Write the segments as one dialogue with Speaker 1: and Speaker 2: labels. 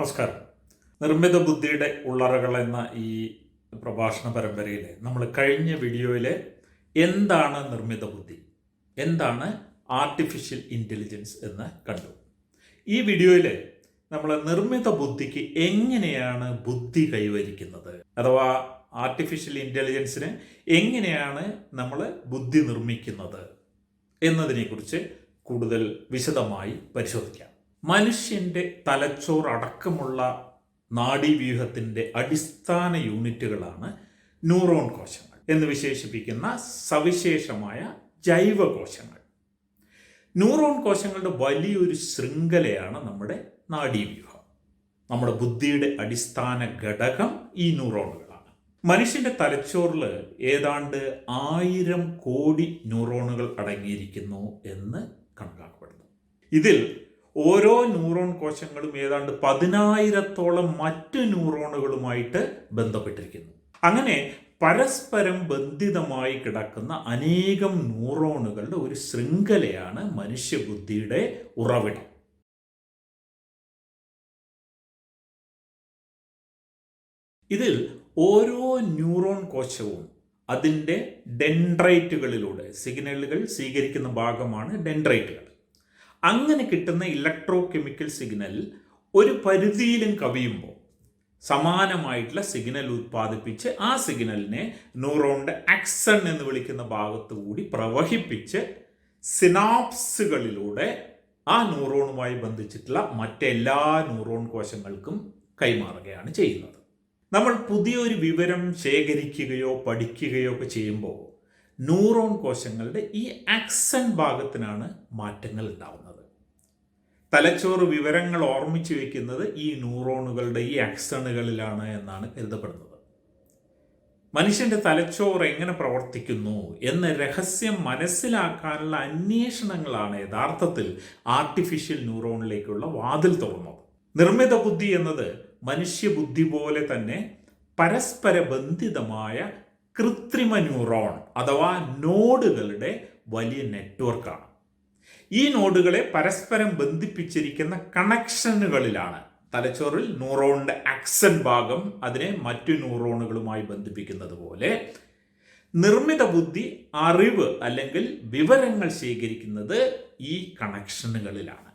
Speaker 1: നമസ്കാരം. നിർമ്മിത ബുദ്ധിയുടെ ഉള്ളറകൾ എന്ന ഈ പ്രഭാഷണ പരമ്പരയിൽ നമ്മൾ കഴിഞ്ഞ വീഡിയോയിൽ എന്താണ് നിർമ്മിത ബുദ്ധി? എന്താണ് ആർട്ടിഫിഷ്യൽ ഇന്റലിജൻസ് എന്ന് കണ്ടു. ഈ വീഡിയോയിൽ നമ്മൾ നിർമ്മിത ബുദ്ധിക്ക് എങ്ങനെയാണ് ബുദ്ധി കൈവരിക്കുന്നത്? അഥവാ ആർട്ടിഫിഷ്യൽ ഇന്റലിജൻസിന് എങ്ങനെയാണ് നമ്മൾ ബുദ്ധി നിർമ്മിക്കുന്നത്? എന്നതിനെക്കുറിച്ച് കൂടുതൽ വിശദമായി പരിശോധിക്കാം. മനുഷ്യന്റെ തലച്ചോർ അടക്കമുള്ള നാഡീവ്യൂഹത്തിന്റെ അടിസ്ഥാന യൂണിറ്റുകളാണ് ന്യൂറോൺ കോശങ്ങൾ എന്ന് വിശേഷിപ്പിക്കുന്ന സവിശേഷമായ ജൈവ കോശങ്ങൾ ന്യൂറോൺ കോശങ്ങളുടെ വലിയൊരു ശൃംഖലയാണ് നമ്മുടെ നാഡീവ്യൂഹം. നമ്മുടെ ബുദ്ധിയുടെ അടിസ്ഥാന ഘടകം ഈ ന്യൂറോണുകളാണ്. മനുഷ്യന്റെ തലച്ചോറിൽ ഏതാണ്ട് ആയിരം കോടി ന്യൂറോണുകൾ അടങ്ങിയിരിക്കുന്നു എന്ന് കണക്കാക്കപ്പെടുന്നു. ഇതിൽ ഓരോ ന്യൂറോൺ കോശങ്ങളും ഏതാണ്ട് പതിനായിരത്തോളം മറ്റ് ന്യൂറോണുകളുമായിട്ട് ബന്ധപ്പെട്ടിരിക്കുന്നു. അങ്ങനെ പരസ്പരം ബന്ധിതമായി കിടക്കുന്ന അനേകം ന്യൂറോണുകളുടെ ഒരു ശൃംഖലയാണ് മനുഷ്യബുദ്ധിയുടെ ഉറവിടം. ഇതിൽ ഓരോ ന്യൂറോൺ കോശവും അതിന്റെ ഡെൻഡ്രൈറ്റുകളിലൂടെ സിഗ്നലുകൾ സ്വീകരിക്കുന്ന ഭാഗമാണ് ഡെൻഡ്രൈറ്റുകൾ അങ്ങനെ കിട്ടുന്ന ഇലക്ട്രോ കെമിക്കൽ സിഗ്നൽ ഒരു പരിധിയിലും കവിയുമ്പോൾ സമാനമായിട്ടുള്ള സിഗ്നൽ ഉത്പാദിപ്പിച്ച് ആ സിഗ്നലിനെ ന്യൂറോണിന്റെ ആക്സൺ എന്ന് വിളിക്കുന്ന ഭാഗത്തു കൂടി പ്രവഹിപ്പിച്ച് സിനാപ്സുകളിലൂടെ ആ ന്യൂറോണുമായി ബന്ധിച്ചിട്ടുള്ള മറ്റെല്ലാ ന്യൂറോൺ കോശങ്ങൾക്കും കൈമാറുകയാണ് ചെയ്യുന്നത്. നമ്മൾ പുതിയൊരു വിവരം ശേഖരിക്കുകയോ പഠിക്കുകയോ ഒക്കെ ചെയ്യുമ്പോൾ ന്യൂറോൺ കോശങ്ങളുടെ ഈ ആക്സൺ ഭാഗത്തിനാണ് മാറ്റങ്ങൾ ഉണ്ടാവുന്നത്. തലച്ചോറ് വിവരങ്ങൾ ഓർമ്മിച്ചു വയ്ക്കുന്നത് ഈ ന്യൂറോണുകളുടെ ഈ ആക്സണുകളിലാണ് എന്നാണ് കരുതപ്പെടുന്നത്. മനുഷ്യന്റെ തലച്ചോറ് എങ്ങനെ പ്രവർത്തിക്കുന്നു എന്ന രഹസ്യം മനസ്സിലാക്കാനുള്ള അന്വേഷണങ്ങളാണ് യഥാർത്ഥത്തിൽ ആർട്ടിഫിഷ്യൽ ന്യൂറോണിലേക്കുള്ള വാതിൽ തുറന്നത്. നിർമ്മിത ബുദ്ധി എന്നത് മനുഷ്യബുദ്ധി പോലെ തന്നെ പരസ്പര ബന്ധിതമായ കൃത്രിമ ന്യൂറോൺ അഥവാ നോഡുകളുടെ വലിയ നെറ്റ്വർക്കാണ്. ഈ നോഡുകളെ പരസ്പരം ബന്ധിപ്പിച്ചിരിക്കുന്ന കണക്ഷനുകളിലാണ്. തലച്ചോറിൽ ന്യൂറോണിന്റെ ആക്സൻ ഭാഗം അതിനെ മറ്റു ന്യൂറോണുകളുമായി ബന്ധിപ്പിക്കുന്നത് പോലെ നിർമ്മിത ബുദ്ധി അറിവ് അല്ലെങ്കിൽ വിവരങ്ങൾ ശേഖരിക്കുന്നത് ഈ കണക്ഷനുകളിലാണ്.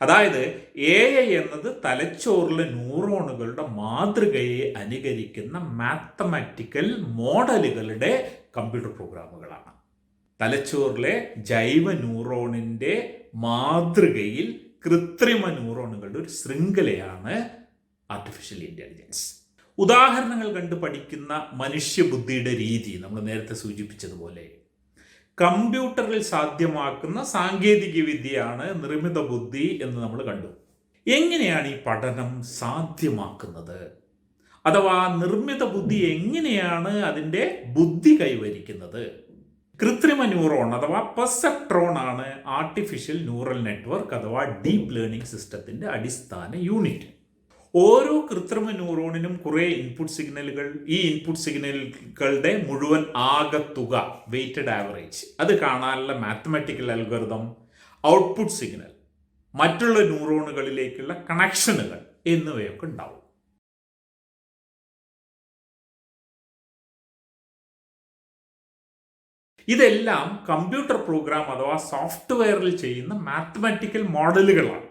Speaker 1: അതായത് എ ഐ എന്നത് തലച്ചോറിലെ ന്യൂറോണുകളുടെ മാതൃകയെ അനുകരിക്കുന്ന മാത്തമാറ്റിക്കൽ മോഡലുകളുടെ കമ്പ്യൂട്ടർ പ്രോഗ്രാമുകളാണ് തലച്ചോറിലെ ജൈവ ന്യൂറോണിന്റെ മാതൃകയിൽ കൃത്രിമ ന്യൂറോണുകളുടെ ഒരു ശൃംഖലയാണ് ആർട്ടിഫിഷ്യൽ ഇന്റലിജൻസ് ഉദാഹരണങ്ങൾ കണ്ട് പഠിക്കുന്ന മനുഷ്യബുദ്ധിയുടെ രീതി നമ്മൾ നേരത്തെ സൂചിപ്പിച്ചതുപോലെ കമ്പ്യൂട്ടറിൽ സാധ്യമാക്കുന്ന സാങ്കേതിക വിദ്യയാണ് നിർമ്മിത ബുദ്ധി എന്ന് നമ്മൾ കണ്ടു. എങ്ങനെയാണ് ഈ പഠനം സാധ്യമാക്കുന്നത്? അഥവാ നിർമ്മിത ബുദ്ധി എങ്ങനെയാണ് അതിന്റെ ബുദ്ധി കൈവരിക്കുന്നത്? കൃത്രിമ ന്യൂറോൺ അഥവാ പെർസെപ്ട്രോൺ ആണ് ആർട്ടിഫിഷ്യൽ ന്യൂറൽ നെറ്റ്വർക്ക് അഥവാ ഡീപ് ലേണിംഗ് സിസ്റ്റത്തിന്റെ അടിസ്ഥാന യൂണിറ്റ് ഓരോ കൃത്രിമ ന്യൂറോണിനും കുറേ ഇൻപുട്ട് സിഗ്നലുകൾ ഈ ഇൻപുട്ട് സിഗ്നലുകളുടെ മുഴുവൻ ആകത്തുക വെയ്റ്റഡ് ആവറേജ് അത് കാണാനുള്ള മാത്തമാറ്റിക്കൽ അൽഗോരിതം ഔട്ട്പുട്ട് സിഗ്നൽ മറ്റുള്ള ന്യൂറോണുകളിലേക്കുള്ള കണക്ഷനുകൾ എന്നിവയൊക്കെ ഉണ്ടാവും. ഇതെല്ലാം കമ്പ്യൂട്ടർ പ്രോഗ്രാം അഥവാ സോഫ്റ്റ്വെയറിൽ ചെയ്യുന്ന മാത്തമാറ്റിക്കൽ മോഡലുകളാണ്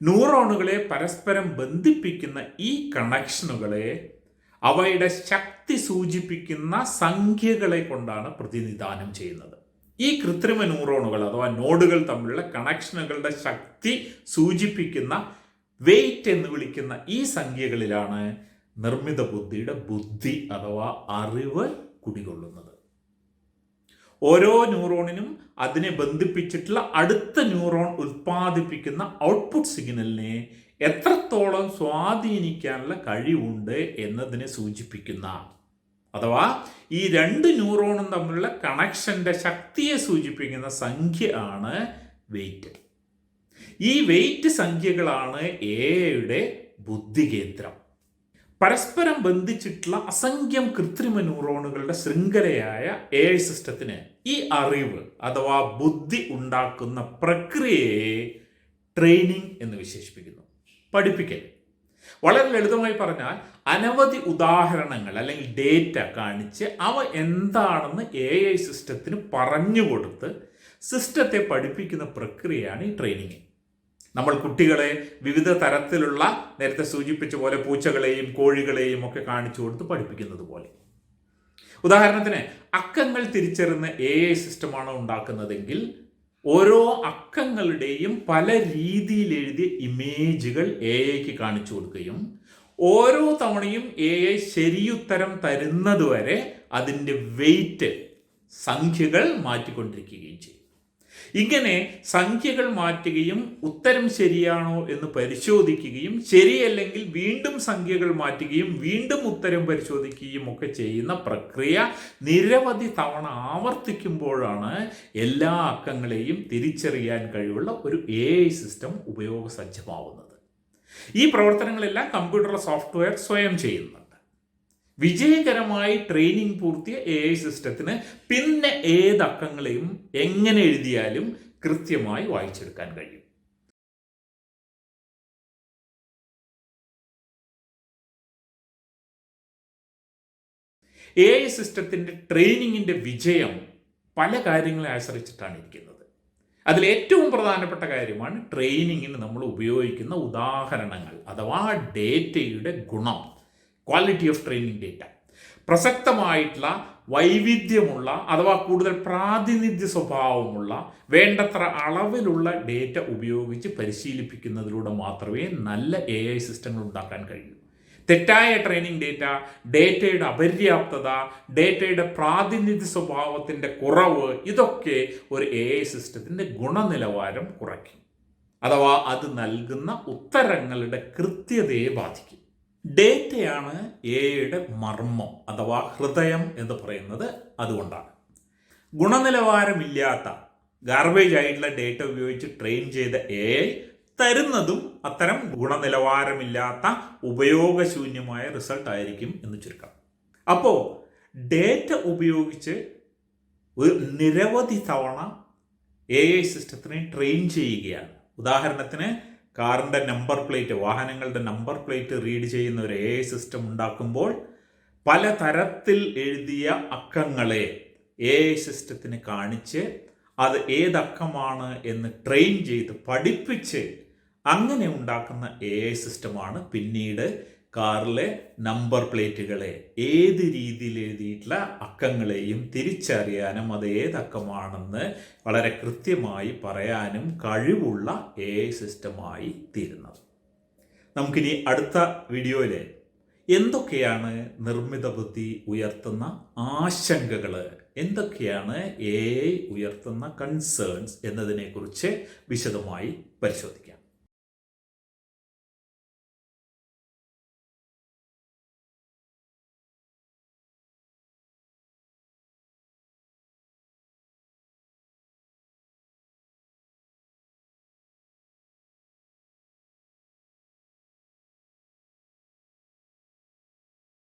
Speaker 1: ന്യൂറോണുകളെ പരസ്പരം ബന്ധിപ്പിക്കുന്ന ഈ കണക്ഷനുകളെ അവയുടെ ശക്തി സൂചിപ്പിക്കുന്ന സംഖ്യകളെ കൊണ്ടാണ് പ്രതിനിധാനം ചെയ്യുന്നത്. ഈ കൃത്രിമ ന്യൂറോണുകൾ അഥവാ നോഡുകൾ തമ്മിലുള്ള കണക്ഷനുകളുടെ ശക്തി സൂചിപ്പിക്കുന്ന വെയിറ്റ് എന്ന് വിളിക്കുന്ന ഈ സംഖ്യകളിലാണ് നിർമ്മിത ബുദ്ധിയുടെ ബുദ്ധി അഥവാ അറിവ് കുടികൊള്ളുന്നത്. ഓരോ ന്യൂറോണിനും അതിനെ ബന്ധിപ്പിച്ചിട്ടുള്ള അടുത്ത ന്യൂറോൺ ഉൽപ്പാദിപ്പിക്കുന്ന ഔട്ട്പുട്ട് സിഗ്നലിനെ എത്രത്തോളം സ്വാധീനിക്കാനുള്ള കഴിവുണ്ട് എന്നതിനെ സൂചിപ്പിക്കുന്ന അഥവാ ഈ രണ്ട് ന്യൂറോണും തമ്മിലുള്ള കണക്ഷന്റെ ശക്തിയെ സൂചിപ്പിക്കുന്ന സംഖ്യ ആണ് വെയിറ്റ്. ഈ വെയിറ്റ് സംഖ്യകളാണ് എയുടെ ബുദ്ധികേന്ദ്രം പരസ്പരം ബന്ധിച്ചിട്ടുള്ള അസംഖ്യം കൃത്രിമ ന്യൂറോണുകളുടെ ശൃംഖലയായ എ ഐ സിസ്റ്റത്തിന് ഈ അറിവ് അഥവാ ബുദ്ധി ഉണ്ടാക്കുന്ന പ്രക്രിയയെ ട്രെയിനിങ് എന്ന് വിശേഷിപ്പിക്കുന്നു. പഠിപ്പിക്കൽ. വളരെ ലളിതമായി പറഞ്ഞാൽ അനവധി ഉദാഹരണങ്ങൾ അല്ലെങ്കിൽ ഡേറ്റ കാണിച്ച് അവ എന്താണെന്ന് എ ഐ സിസ്റ്റത്തിന് പറഞ്ഞു കൊടുത്ത് സിസ്റ്റത്തെ പഠിപ്പിക്കുന്ന പ്രക്രിയയാണ് ഈ ട്രെയിനിങ്. നമ്മൾ കുട്ടികളെ വിവിധ തരത്തിലുള്ള നേരത്തെ സൂചിപ്പിച്ച പോലെ പൂച്ചകളെയും കോഴികളെയും ഒക്കെ കാണിച്ചു കൊടുത്ത് പഠിപ്പിക്കുന്നത് പോലെ. ഉദാഹരണത്തിന് അക്കങ്ങൾ തിരിച്ചറിയുന്ന എ ഐ സിസ്റ്റമാണ് ഉണ്ടാക്കുന്നതെങ്കിൽ ഓരോ അക്കങ്ങളുടെയും പല രീതിയിൽ എഴുതിയ ഇമേജുകൾ എ ഐക്ക് കാണിച്ചു കൊടുക്കുകയും ഓരോ തവണയും എ ഐ ശരിയുത്തരം തരുന്നതുവരെ അതിന്റെ വെയിറ്റ് സംഖ്യകൾ മാറ്റിക്കൊണ്ടിരിക്കുകയും ചെയ്യും. ഇങ്ങനെ സംഖ്യകൾ മാറ്റുകയും ഉത്തരം ശരിയാണോ എന്ന് പരിശോധിക്കുകയും ശരിയല്ലെങ്കിൽ വീണ്ടും സംഖ്യകൾ മാറ്റുകയും വീണ്ടും ഉത്തരം പരിശോധിക്കുകയും ഒക്കെ ചെയ്യുന്ന പ്രക്രിയ നിരവധി തവണ ആവർത്തിക്കുമ്പോഴാണ് എല്ലാ അക്കങ്ങളെയും തിരിച്ചറിയാൻ കഴിവുള്ള ഒരു എ ഐ സിസ്റ്റം ഉപയോഗസജ്ജമാവുന്നത്. ഈ പ്രവർത്തനങ്ങളെല്ലാം കമ്പ്യൂട്ടർ സോഫ്റ്റ്വെയർ സ്വയം ചെയ്യുന്നുണ്ട് വിജയകരമായി ട്രെയിനിങ് പൂർത്തിയ എ ഐ സിസ്റ്റത്തിന് പിന്നെ ഏതക്കങ്ങളെയും എങ്ങനെ എഴുതിയാലും കൃത്യമായി വായിച്ചെടുക്കാൻ കഴിയും. എ ഐ സിസ്റ്റത്തിന്റെ ട്രെയിനിങ്ങിന്റെ വിജയം പല കാര്യങ്ങളെ ആശ്രയിച്ചിട്ടാണ് ഇരിക്കുന്നത്. അതിൽ ഏറ്റവും പ്രധാനപ്പെട്ട കാര്യമാണ് ട്രെയിനിങ്ങിന് നമ്മൾ ഉപയോഗിക്കുന്ന ഉദാഹരണങ്ങൾ അഥവാ ഡേറ്റയുടെ ഗുണം. ക്വാളിറ്റി ഓഫ് ട്രെയിനിങ് ഡേറ്റ പ്രസക്തമായിട്ടുള്ള വൈവിധ്യമുള്ള അഥവാ കൂടുതൽ പ്രാതിനിധ്യ സ്വഭാവമുള്ള വേണ്ടത്ര അളവിലുള്ള ഡേറ്റ ഉപയോഗിച്ച് പരിശീലിപ്പിക്കുന്നതിലൂടെ മാത്രമേ നല്ല എ ഐ സിസ്റ്റങ്ങൾ ഉണ്ടാക്കാൻ കഴിയൂ. തെറ്റായ ട്രെയിനിങ് ഡേറ്റ ഡേറ്റയുടെ അപര്യാപ്തത ഡേറ്റയുടെ പ്രാതിനിധ്യ സ്വഭാവത്തിന്റെ കുറവ് ഇതൊക്കെ ഒരു എ ഐ സിസ്റ്റത്തിന്റെ ഗുണനിലവാരം കുറയ്ക്കും. അഥവാ അത് നൽകുന്ന ഉത്തരങ്ങളുടെ കൃത്യതയെ ബാധിക്കും. ഡേറ്റയാണ് എയുടെ മർമ്മം അഥവാ ഹൃദയം എന്ന് പറയുന്നത് അതുകൊണ്ടാണ്. ഗുണനിലവാരമില്ലാത്ത ഗാർബേജ് ആയിട്ടുള്ള ഡേറ്റ ഉപയോഗിച്ച് ട്രെയിൻ ചെയ്ത എ ഐ തരുന്നതും അത്തരം ഗുണനിലവാരമില്ലാത്ത ഉപയോഗശൂന്യമായ റിസൾട്ട് ആയിരിക്കും എന്ന് ചുരുക്കം. അപ്പോൾ ഡേറ്റ ഉപയോഗിച്ച് ഒരു നിരവധി തവണ എ ഐ സിസ്റ്റത്തിനെ ട്രെയിൻ ചെയ്യുകയാണ്. ഉദാഹരണത്തിന് കാറിന്റെ നമ്പർ പ്ലേറ്റ് വാഹനങ്ങളുടെ നമ്പർ പ്ലേറ്റ് റീഡ് ചെയ്യുന്ന ഒരു എ സിസ്റ്റം ഉണ്ടാക്കുമ്പോൾ പല തരത്തിൽ എഴുതിയ അക്കങ്ങളെ എ ഐ സിസ്റ്റത്തിന് കാണിച്ച് അത് ഏതക്കമാണ് എന്ന് ട്രെയിൻ ചെയ്ത് പഠിപ്പിച്ച് അങ്ങനെ ഉണ്ടാക്കുന്ന എ ഐ സിസ്റ്റമാണ് പിന്നീട് കാറിലെ നമ്പർ പ്ലേറ്റുകളെ ഏത് രീതിയിൽ എഴുതിയിട്ടുള്ള അക്കങ്ങളെയും തിരിച്ചറിയാനും അത് ഏതക്കമാണെന്ന് വളരെ കൃത്യമായി പറയാനും കഴിവുള്ള എ ഐ സിസ്റ്റമായി തീരുന്നത്. നമുക്കിനി അടുത്ത വീഡിയോയിൽ എന്തൊക്കെയാണ് നിർമ്മിത ബുദ്ധി ഉയർത്തുന്ന ആശങ്കകൾ എന്തൊക്കെയാണ് എ ഉയർത്തുന്ന കൺസേൺസ് എന്നതിനെക്കുറിച്ച് വിശദമായി പരിശോധിക്കാം.